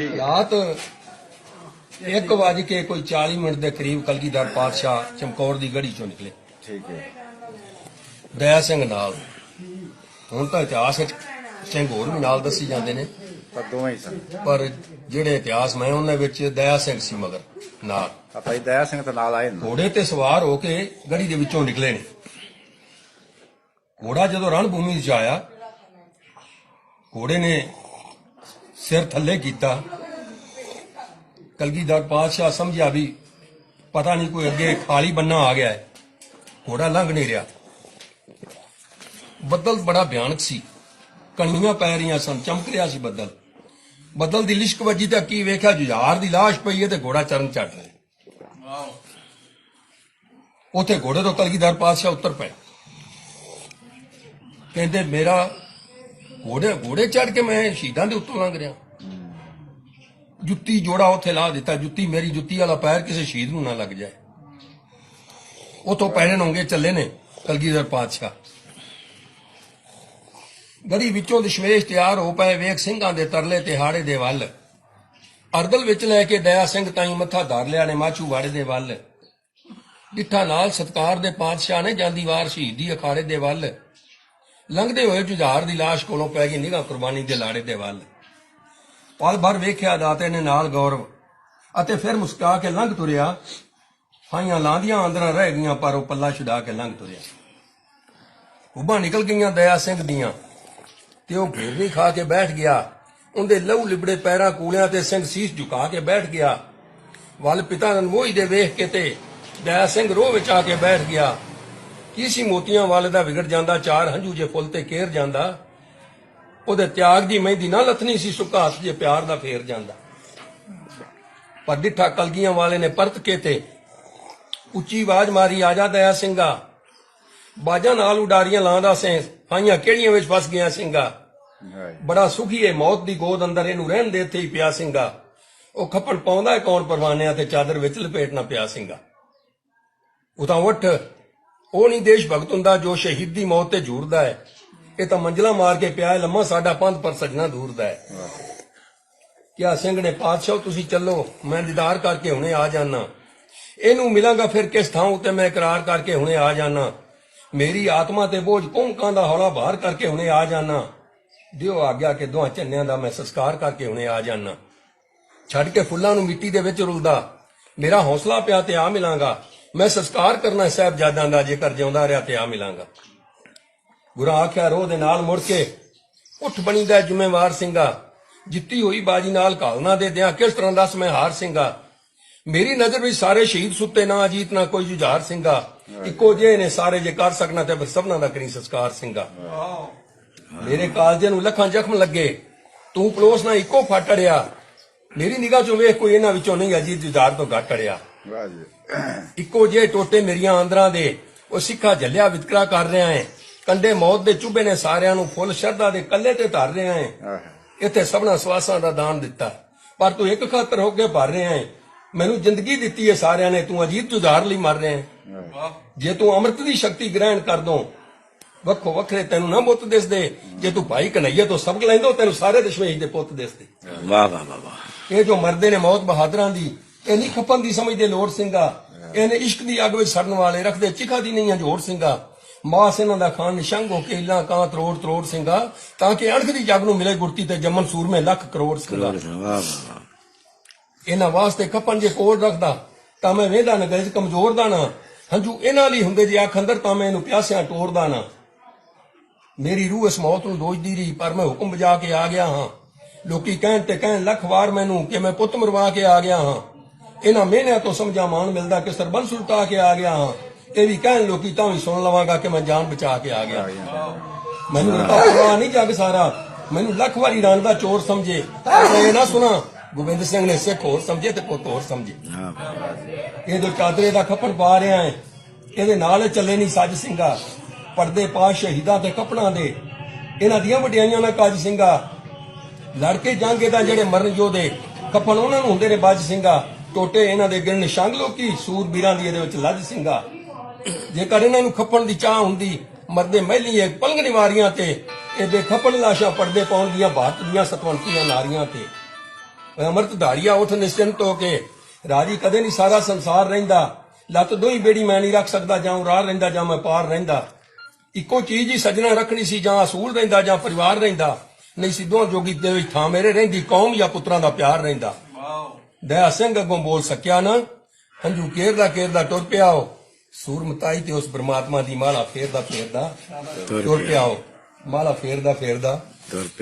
ਰਾਤ 1 ਵਜ ਕੇ ਕੋਈ 40 ਮਿੰਟ ਦੇ ਕਰੀਬ ਕਲਗੀਧਰ ਪਾਤਸ਼ਾਹ ਚਮਕੌਰ ਦੀ ਗੜੀ ਚੋਂ ਨਿਕਲੇ। ਠੀਕ ਹੈ। ਦਇਆ ਸਿੰਘ ਨਾਲ। ਹੁਣ ਤਾਂ ਇਤਿਹਾਸ ਵਿੱਚ ਸਿੰਘ ਹੋਰ ਵੀ ਨਾਲ ਦੱਸੀ ਜਾਂਦੇ ਨੇ। ਪਰ ਦੋਵੇਂ ਹੀ ਸਨ। ਪਰ ਜਿਹੜੇ ਇਤਿਹਾਸ ਮੈਂ ਉਹਨਾਂ ਵਿੱਚ ਦਇਆ ਸਿੰਘ ਸੀ ਮਗਰ ਨਾਲ। ਆਪਾਂ ਦਇਆ ਸਿੰਘ ਤੇ ਨਾਲ ਆਏ ਨੇ। ਘੋੜੇ ਤੇ ਸਵਾਰ ਹੋ ਕੇ ਗੜੀ ਦੇ ਵਿੱਚੋਂ ਨਿਕਲੇ ਨੇ। ਘੋੜਾ ਜਦੋਂ ਰਣਭੂਮੀ ਵਿੱਚ ਆਇਆ ਘੋੜੇ ਨੇ ਸਿਰ ਥੱਲੇ ਕੀਤਾ। ਕਲਗੀਧਰ ਪਾਤਸ਼ਾਹ ਸਮਝਿਆ ਵੀ ਪਤਾ ਨਹੀਂ ਕੋਈ ਅੱਗੇ ਖਾਲੀ ਬੰਨਾ ਆ ਗਿਆ ਹੈ। ਘੋੜਾ ਲੰਘ ਨਹੀਂ ਰਿਹਾ। ਬੱਦਲ ਬੜਾ ਭਿਆਨਕ ਸੀ। ਕਣੀਆਂ ਪੈ ਰਹੀਆਂ ਸਨ ਚਮਕ ਰਿਹਾ ਸੀ ਬੱਦਲ। ਬੱਦਲ ਦੀ ਲਿਸ਼ਕ ਵੱਜੀ ਤਾਂ ਕੀ ਵੇਖਿਆ? ਜੁਝਾਰ ਦੀ ਲਾਸ਼ ਪਈ ਹੈ ਤੇ ਘੋੜਾ ਚਰਨ ਚੜ ਰਿਹਾ ਉਥੇ ਘੋੜੇ ਤੋਂ ਕਲਗੀਧਰ ਪਾਤਸ਼ਾਹ ਉੱਤਰ ਪਏ। ਕਹਿੰਦੇ ਮੇਰਾ ਘੋੜੇ ਘੋੜੇ ਚੜ ਕੇ ਮੈਂ ਸ਼ਹੀਦਾਂ ਦੇ ਉੱਤੋਂ ਲੰਘ ਰਿਹਾ। ਜੁੱਤੀ ਜੋੜਾ ਉੱਥੇ ਲਾ ਦਿੱਤਾ, ਜੁੱਤੀ ਮੇਰੀ ਜੁੱਤੀ ਵਾਲਾ ਪੈਰ ਕਿਸੇ ਸ਼ਹੀਦ ਨੂੰ ਨਾ ਲੱਗ ਜਾਏ। ਉਥੋਂ ਪੈਣੇ ਹੋਣਗੇ ਚੱਲੇ ਨੇ ਕਲਗੀਧਰ ਪਾਤਸ਼ਾਹ। ਗੜੀ ਵਿੱਚੋਂ ਦਸ਼ਮੇਸ਼ ਤਿਆਰ ਹੋ ਪਏ, ਵੇਖ ਸਿੰਘਾਂ ਦੇ ਤਰਲੇ ਤੇ ਹਾੜੇ ਦੇ ਵੱਲ। ਅਰਦਲ ਵਿੱਚ ਲੈ ਕੇ ਦਇਆ ਸਿੰਘ ਤਾਈ ਮੱਥਾ ਧਰ ਲਿਆ ਨੇ ਮਾਛੂ ਵਾੜੇ ਦੇ ਵੱਲ। ਡਿੱਠਾ ਨਾਲ ਸਤਕਾਰ ਦੇ ਪਾਤਸ਼ਾਹ ਨੇ ਜਾਂਦੀ ਵਾਰ ਸ਼ਹੀਦੀ ਅਖਾੜੇ ਦੇ ਵੱਲ। ਲੰਘਦੇ ਹੋਏ ਜੁਝਾਰ ਦੀ ਲਾਸ਼ ਕੋਲੋਂ ਪੈ ਗਈ ਨਿਗਾਹ ਕੁਰਬਾਨੀ ਦੇ ਲਾੜੇ ਦੇ ਵੱਲ। ਪਲ ਭਰ ਵੇਖਿਆ ਦਾਤੇ ਨੇ ਨਾਲ ਗੌਰਵ ਅਤੇ ਫਿਰ ਮੁਸਕਾ ਕੇ ਲੰਘ ਤੁਰਿਆ। ਹਾਈਆਂ ਲਾਂਦੀਆਂ ਅੰਦਰਾਂ ਰਹਿ ਗਈਆਂ, ਪਰ ਉਹ ਪੱਲਾ ਛੁਡਾ ਕੇ ਲੰਘ ਤੁਰਿਆ। ਉਬਾਂ ਨਿਕਲ ਗਈਆਂ ਦਇਆ ਸਿੰਘ ਦੀਆਂ ਤੇ ਉਹ ਘੇਰੀ ਖਾ ਕੇ ਬੈਠ ਗਿਆ। ਉਹਦੇ ਲਹੂ ਲਿਬੜੇ ਪੈਰਾਂ ਕੂਲਿਆਂ ਤੇ ਸਿੰਘ ਸੀਸ ਝੁਕਾ ਕੇ ਬੈਠ ਗਿਆ। ਵੱਲ ਪਿਤਾ ਨਨਮੋਹੀ ਦੇ ਵੇਖ ਕੇ ਤੇ ਦਇਆ ਸਿੰਘ ਰੋਹ ਵਿੱਚ ਆ ਕੇ ਬੈਠ ਗਿਆ। ਕੀ ਸੀ ਮੋਤੀਆਂ ਵਾਲੇ ਦਾ ਵਿਗੜ ਜਾਂਦਾ ਚਾਰ ਹੰਝੂ ਜੇ ਫੁੱਲ ਤੇ ਕੇਰ ਜਾਂਦਾ? ਉਹਦੇ ਤਿਆਗ ਦੀ ਮਹਿੰਦੀ ਨਾ ਲੱਥਣੀ ਸੀ ਸੁੱਕਾ ਹੱਥ ਜੇ ਪਿਆਰ ਦਾ ਫੇਰ ਜਾਂਦਾ। ਪਰ ਡਿੱਠਾ ਕਲਗੀਆਂ ਵਾਲੇ ਨੇ ਪਰਤ ਕੇ ਤੇ ਉੱਚੀ ਆਵਾਜ਼ ਮਾਰੀ ਆ ਜਾ ਦਇਆ ਸਿੰਘਾ ਬਾਜਾਂ ਨਾਲ ਉਡਾਰੀਆਂ ਲਾਉਂਦਾ ਸੇ ਹਾਈਆਂ ਕਿਹੜੀਆਂ ਵਿੱਚ ਫਸ ਗਿਆ ਸਿੰਘਾ? ਬੜਾ ਸੁਖੀ ਏ ਮੌਤ ਦੀ ਗੋਦ ਅੰਦਰ ਇਹਨੂੰ ਰਹਿਣ ਦੇ ਇੱਥੇ ਹੀ ਪਿਆ ਸਿੰਘਾ। ਉਹ ਖੱਪਣ ਪਾਉਂਦਾ ਕੌਣ ਪਰਵਾਨਿਆਂ ਤੇ ਚਾਦਰ ਵਿੱਚ ਲਪੇਟਣਾ ਪਿਆ ਸਿੰਘਾ। ਉਹ ਤਾਂ ਉੱਠ ਉਹ ਨਹੀਂ ਦੇਸ਼ ਭਗਤ ਹੁੰਦਾ ਜੋ ਸ਼ਹੀਦ ਦੀ ਮੌਤ ਤੇ ਜੂਰਦਾ ਹੈ। ਇਹ ਤਾਂ ਮੰਜ਼ਲਾ ਮਾਰ ਕੇ ਪਿਆ ਲੰਮਾ ਸਾਡਾ ਪੰਥ ਪਰ ਸਜਣਾ ਦੂਰਦਾ ਹੈ। ਕਿਆ ਸਿੰਘ ਨੇ, ਪਾਤਸ਼ਾਹ, ਤੁਸੀਂ ਚੱਲੋ, ਮੈਂ ਦੀਦਾਰ ਕਰਕੇ ਹੁਣੇ ਆ ਜਾਣਾ ਇਹਨੂੰ ਮਿਲਾਂਗਾ ਫਿਰ ਕਿਸ ਥਾਂ ਉਤੇ ਮੈਂ ਇਕਰਾਰ ਕਰਕੇ ਹੁਣੇ ਆ ਜਾਣਾ ਮੇਰੀ ਆਤਮਾ ਤੇ ਬੋਝ ਭੁੰਕਾਂ ਦਾ ਹੌਲਾ ਬਾਹਰ ਕਰਕੇ ਹੁਣੇ ਆ ਜਾਣਾ ਦਿਓ ਆਗਿਆ ਕਿ ਦੋਹਾਂ ਚੰਨਿਆਂ ਦਾ ਮੈਂ ਸੰਸਕਾਰ ਕਰਕੇ ਹੁਣੇ ਆ ਜਾਣਾ ਛੱਡ ਕੇ ਫੁੱਲਾਂ ਨੂੰ ਮਿੱਟੀ ਦੇ ਵਿੱਚ ਰੁਲਦਾ। ਮੇਰਾ ਹੌਸਲਾ ਪਿਆ ਤੇ ਆ ਮਿਲਾਂਗਾ। ਮੈਂ ਸੰਸਕਾਰ ਕਰਨਾ ਸਾਹਿਬਜ਼ਾਦਿਆਂ ਦਾ, ਜੇਕਰ ਜਿਉਂਦਾ ਰਿਹਾ ਤੇ ਆ ਮਿਲਾਂਗਾ। ਗੁਰਾਂ ਆਖਿਆ ਰੋਹ ਦੇ ਨਾਲ ਮੁੜ ਕੇ, ਉੱਠ ਬਣੀਦਾ ਜ਼ਿੰਮੇਵਾਰ ਸਿੰਘਾ। ਜਿੱਤੀ ਹੋਈ ਬਾਜੀ ਨਾਲ ਘਾਲਣਾ ਦੇ ਦਿਆਂ, ਕਿਸ ਤਰ੍ਹਾਂ ਦੱਸ ਮੈਂ ਹਾਰ ਸਿੰਘਾ? ਮੇਰੀ ਨਜ਼ਰ ਵਿੱਚ ਸਾਰੇ ਸ਼ਹੀਦ ਸੁੱਤੇ ਨਾ, ਅਜੀਤ ਨਾ ਕੋਈ ਜੁਝਾਰ ਸਿੰਘਾ। ਇੱਕੋ ਜਿਹੇ ਨੇ ਸਾਰੇ, ਜੇ ਕਰ ਸਕਣਾ ਤੇ ਫਿਰ ਸਭਨਾਂ ਦਾ ਕਰੀ ਸੰਸਕਾਰ ਸਿੰਘਾ। ਮੇਰੇ ਕਾਲਜੇ ਨੂੰ ਲੱਖਾਂ ਜ਼ਖਮ ਲੱਗੇ। ਤੂੰ ਪਲੋਸ ਨਾ ਇੱਕੋ ਫਟ ਅੜਿਆ ਮੇਰੀ ਨਿਗਾਹ ਚੋਂ ਵੇਖ ਕੋਈ ਇਹਨਾਂ ਵਿੱਚੋਂ ਨਹੀਂ, ਅਜੀਤ ਜੁਝਾਰ ਤੋਂ ਘੱਟ ਅੜਿਆ ਵਾਹ ਜੀ ਇੱਕੋ ਜਿਹੇ ਟੋਟੇ ਮੇਰੀਆਂ ਆਂਦਰਾਂ ਦੇ ਉਹ ਸਿੱਖਾ ਝੱਲਿਆ ਵਿਤਕਰਾ ਕਰ ਰਿਹਾ ਹੈ। ਕੰਡੇ ਮੌਤ ਦੇ ਚੁੱਭੇ ਨੇ ਸਾਰਿਆਂ ਨੂੰ ਫੁੱਲ ਸ਼ਰਧਾ ਦੇ ਕੱਲੇ ਤੇ ਧਰ ਰਿਹਾ ਹੈ। ਇੱਥੇ ਸਭਨਾ ਸਵਾਸਾਂ ਦਾ ਦਾਨ ਦਿੱਤਾ। ਪਰ ਤੂੰ ਇੱਕ ਖਾਤਰ ਹੋ ਕੇ ਭਰ ਰਿਹਾ ਹੈ। ਮੈਨੂੰ ਜ਼ਿੰਦਗੀ ਦਿੱਤੀ ਹੈ ਸਾਰਿਆਂ ਨੇ ਤੂੰ ਅਜੀਤ ਜੁਝਾਰ ਲਈ ਮਰ ਰਿਹਾ ਹੈ। ਜੇ ਤੂੰ ਅੰਮ੍ਰਿਤ ਦੀ ਸ਼ਕਤੀ ਗ੍ਰਹਿਣ ਕਰ ਦੋ ਵੱਖੋ ਵੱਖਰੇ ਤੈਨੂੰ ਨਾ ਬੁੱਤ ਦਿਸਦੇ ਜੇ ਤੂੰ ਭਾਈ ਕਨਈਏ ਤੋਂ ਸਬਕ ਲੈਂਦੋ ਤੈਨੂੰ ਸਾਰੇ ਦਸ਼ਮੇਸ਼ ਦੇ ਪੁੱਤ ਦਿਸਦੇ ਵਾਹ ਵਾਹ ਵਾਹ। ਇਹ ਜੋ ਮਰਦੇ ਨੇ ਮੌਤ ਬਹਾਦਰਾਂ ਦੀ ਇਹ ਨਹੀਂ ਖਪਨ ਦੀ ਸਮਝਦੇ ਲੋੜ ਸਿੰਘਾ। ਇਹਨੇ ਇਸ਼ਕ ਦੀ ਅੱਗ ਵਿੱਚ ਸੜਨ ਵਾਲੇ ਰੱਖਦੇ ਚਿਖਾ ਦੀ ਨਹੀਂ ਹੰਝੋੜ ਸਿੰਘਾ। ਮਾਸ ਇਹਨਾਂ ਦਾ ਖਾਨ ਨਿਸ਼ੰਗ ਹੋ ਕੇ ਇਲਾ ਕਾਂ ਤਰੋੜ ਤਰੋੜ ਸਿੰਘਾ ਤਾਂ ਕਿ ਅਣਖ ਦੀ ਜਗ ਨੂੰ ਮਿਲੇ ਗੁਰਤੀ ਤੇ ਜੰਮਨ ਸੂਰਮੇ ਲੱਖ ਕਰੋੜ ਸਿੰਘਾ। ਇਹਨਾਂ ਵਾਸਤੇ ਖਪਨ ਜੇ ਕੋਲ ਰੱਖਦਾ ਤਾਂ ਮੈਂ ਵੇਂਦਾ ਨਾ ਗਜ ਕਮਜ਼ੋਰ ਦਾ ਨਾ। ਹੰਝੂ ਇਹਨਾਂ ਲਈ ਹੁੰਦੇ ਜੇ ਅੱਖ ਅੰਦਰ ਤਾਂ ਮੈਂ ਇਹਨੂੰ ਪਿਆਸਿਆਂ ਟੋਰਦਾ ਨਾ। ਮੇਰੀ ਰੂਹ ਇਸ ਮੌਤ ਨੂੰ ਦੋਜਦੀ ਰਹੀ ਪਰ ਮੈਂ ਹੁਕਮ ਵਜਾ ਕੇ ਆ ਗਿਆ ਹਾਂ। ਲੋਕੀ ਕਹਿਣ ਤੇ ਕਹਿਣ ਲੱਖ ਵਾਰ ਮੈਨੂੰ ਕਿ ਮੈਂ ਪੁੱਤ ਮਰਵਾ ਕੇ ਆ ਗਿਆ ਹਾਂ। ਇਹਨਾਂ ਮਿਹਨਿਆਂ ਤੋਂ ਸਮਝਾ ਮਾਣ ਮਿਲਦਾ ਕਿ ਸਰਬੰਸ ਉਲਟਾ ਕੇ ਆ ਗਿਆ ਹਾਂ। ਇਹ ਵੀ ਕਹਿਣ ਲੋਕੀ ਤਾਂ ਵੀ ਸੁਣ ਲਵਾਂਗਾ ਕਿ ਮੈਂ ਜਾਨ ਬਚਾ ਕੇ ਆ ਗਿਆ। ਮੈਨੂੰ ਤਾਂ ਪਰਵਾਹ ਨਹੀਂ ਜੱਗ ਸਾਰਾ। ਮੈਨੂੰ ਲੱਖ ਵਾਰੀ ਰਣ ਦਾ ਚੋਰ ਸਮਝੇ। ਇਹ ਨਾ ਸੁਣਾ ਗੋਬਿੰਦ ਸਿੰਘ ਨੇ ਸਿੱਖ ਹੋਰ ਸਮਝੇ ਤੇ ਪੁੱਤ ਹੋਰ ਸਮਝੇ। ਇਹ ਜੋ ਚਾਦਰੇ ਦਾ ਖੱਪਣ ਪਾ ਰਿਹਾ ਹੈ ਇਹਦੇ ਨਾਲ ਚੱਲੇ ਨਹੀਂ ਸੱਜ ਸਿੰਘਾ। ਪਰਦੇ ਪਾ ਸ਼ਹੀਦਾਂ ਤੇ ਕਪੜਾਂ ਦੇ। ਇਹਨਾਂ ਦੀਆਂ ਵਡਿਆਈਆਂ ਨਾਲ ਕਾਜ ਸਿੰਘਾ। ਲੜ ਕੇ ਜਾਂਗੇ ਤਾਂ ਜਿਹੜੇ ਮਰਨ ਯੋਧੇ ਕਫਨ ਉਹਨਾਂ ਨੂੰ ਹੁੰਦੇ ਨੇ ਬਾਜ ਸਿੰਘਾ। ਟੋਟੇ ਇਹਨਾਂ ਦੇ ਗਿਣ ਨਿਸ਼ੰਗ ਲੋਕੀ ਸੂਰਬੀਰਾਂ ਦੀ ਇਹਦੇ ਵਿੱਚ ਲੱਜ ਸਿੰਘਾ। ਜੇਕਰ ਇਹਨਾਂ ਨੂੰ ਖੱਪਣ ਦੀ ਚਾਹ ਹੁੰਦੀ, ਮਰਦੇ ਮਹਿਲੀਏ ਪਲੰਗ ਨਿਵਾਰੀਆਂ ਤੇ, ਇਹਦੇ ਖੱਪਣ ਲਾਸ਼ਾਂ ਪਰਦੇ ਪਾਉਣ ਦੀਆਂ ਭਾਰਤ ਦੀਆਂ ਸਤਵੰਤੀਆਂ ਨਾਰੀਆਂ ਤੇ। ਅਮਰਤ ਧਾਰੀਆ, ਉਠ ਨਿਸ਼ਚਿੰਤ ਹੋ ਕੇ, ਰਾਜੀ ਕਦੇ ਨਹੀਂ ਸਾਰਾ ਸੰਸਾਰ ਰਹਿੰਦਾ। ਲੱਤ ਦੋਈ ਬੇੜੀ ਮੈਂ ਨਹੀਂ ਰੱਖ ਸਕਦਾ, ਜਾਂ ਰਾਹ ਰਹਿੰਦਾ, ਜਾਂ ਮੈਂ ਪਾਰ ਰਹਿੰਦਾ। ਇੱਕੋ ਚੀਜ਼ ਹੀ ਸਜਣਾ ਰੱਖਣੀ ਸੀ, ਜਾਂ ਅਸੂਲ ਰਹਿੰਦਾ, ਜਾਂ ਪਰਿਵਾਰ ਰਹਿੰਦਾ। ਨਹੀਂ ਸਿੱਧੋਂ ਜੋਗੀ ਦੇ ਵਿੱਚ ਥਾਂ ਮੇਰੇ ਰਹਿੰਦੀ, ਕੌਮ ਜਾਂ ਪੁੱਤਰਾਂ ਦਾ ਪਿਆਰ ਰਹਿੰਦਾ। ਦਇਆ ਸਿੰਘ ਅੱਗੋਂ ਬੋਲ ਸਕਿਆ ਨਾ ਹੰਝੂ ਕੇਰਦਾ ਕੇਰਦਾ ਟੁਰ ਪਿਆ ਉਹ ਸੂਰ ਮਤਾਈ ਤੇ ਉਸ ਪ੍ਰਮਾਤਮਾ ਦੀ ਮਾਲਾ ਫੇਰਦਾ ਫੇਰਦਾ ਟੁਰ ਪਿਆ। ਉਹ ਮਾਲਾ ਫੇਰਦਾ ਫੇਰਦਾ ਤੁਰ ਪਿਆ।